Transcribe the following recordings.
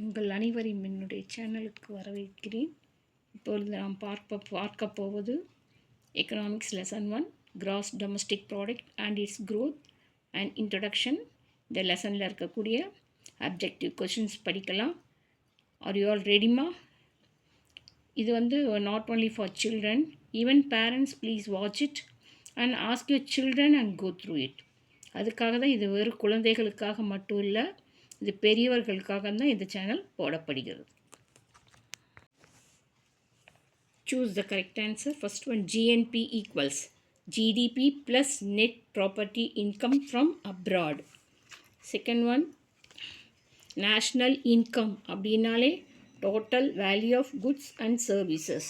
உங்கள் அனைவரையும் என்னுடைய சேனலுக்கு வரவேற்கிறேன். இப்பொழுது நாம் பார்க்க பார்க்க போவது economics lesson one gross domestic product and its growth and introduction இந்த லெசனில் இருக்கக்கூடிய அப்ஜெக்டிவ் கொஷின்ஸ் படிக்கலாம். ஆர் யூ ஆல் ரெடிமா இது வந்து not only for children even parents please watch it and ask your children and go through it அதுக்காக தான் இது வெறும் குழந்தைகளுக்காக மட்டும் இல்லை இது பெரியவர்களுக்காக தான் இந்த சேனல் போடப்படுகிறது choose the correct answer first one gnp equals gdp plus net property income from abroad second one national income அப்படின்னாலே total value of goods and services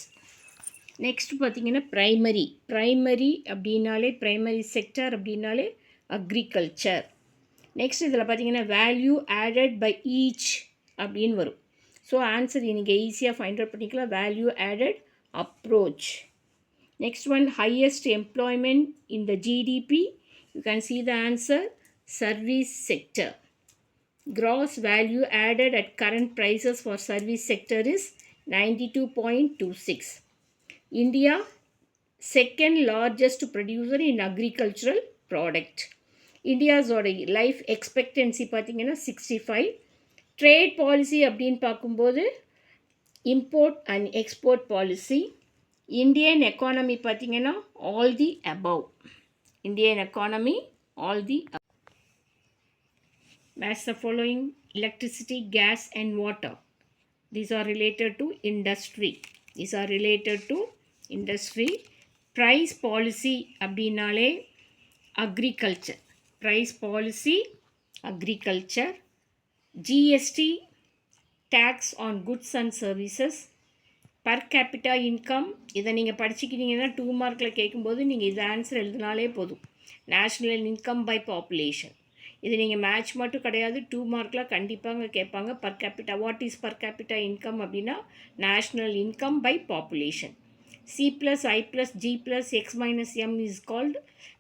next பார்த்தீங்கன்னா ப்ரைமரி ப்ரைமரி அப்படின்னாலே ப்ரைமரி செக்டர் அப்படின்னாலே agriculture next இதில் பார்த்தீங்கன்னா value added by each அப்படின்னு வரும் so answer நீங்கள் ஈஸியாக ஃபைண்ட் அவுட் பண்ணிக்கலாம் value added approach. Next one, highest employment in the GDP. You can see the answer, service sector. Gross value added at current prices for service sector is 92.26. India, second largest producer in agricultural product. India's life expectancy பார்த்தீங்கன்னா sixty five trade policy அப்படின்னு பார்க்கும்போது import and export policy Indian economy பார்த்தீங்கன்னா all the above Indian economy all the match the following electricity gas and water these are related to industry these are related to industry price policy அப்படின்னாலே agriculture price policy agriculture GST tax on goods and services per capita income இதை நீங்கள் படிச்சுக்கிட்டீங்கன்னா two மார்க்கில் கேட்கும்போது நீங்கள் இது answer எழுதினாலே போதும். National income by population இது நீங்கள் மேட்ச் மட்டும் கிடையாது டூ மார்க்கில் கண்டிப்பாக கேட்பாங்க. Per capita what is per capita income அப்படின்னா national income by population C plus I plus G plus X minus M is called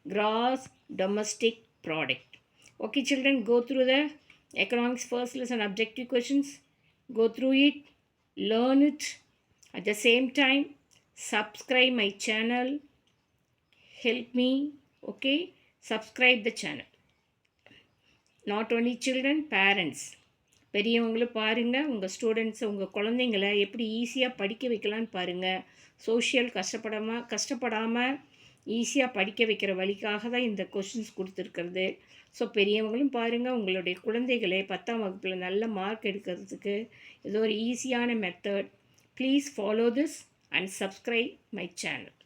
gross domestic product okay children go through the economics first lesson objective questions go through it. Learn it. At the same time subscribe my channel. Help me. Okay? Subscribe the channel. Not only children parents பெரியவங்களும் பாருங்கள் உங்கள் ஸ்டூடெண்ட்ஸை உங்கள் குழந்தைங்கள எப்படி ஈஸியாக படிக்க வைக்கலான்னு பாருங்கள் சோஷியல் கஷ்டப்படாமல் கஷ்டப்படாமல் ஈஸியாக படிக்க வைக்கிற வழிக்காக தான் இந்த கொஷின்ஸ் கொடுத்துருக்கிறது. ஸோ பெரியவங்களும் பாருங்கள் உங்களுடைய குழந்தைகளை பத்தாம் வகுப்பில் நல்ல மார்க் எடுக்கிறதுக்கு இது ஒரு ஈஸியான method please follow this and subscribe my channel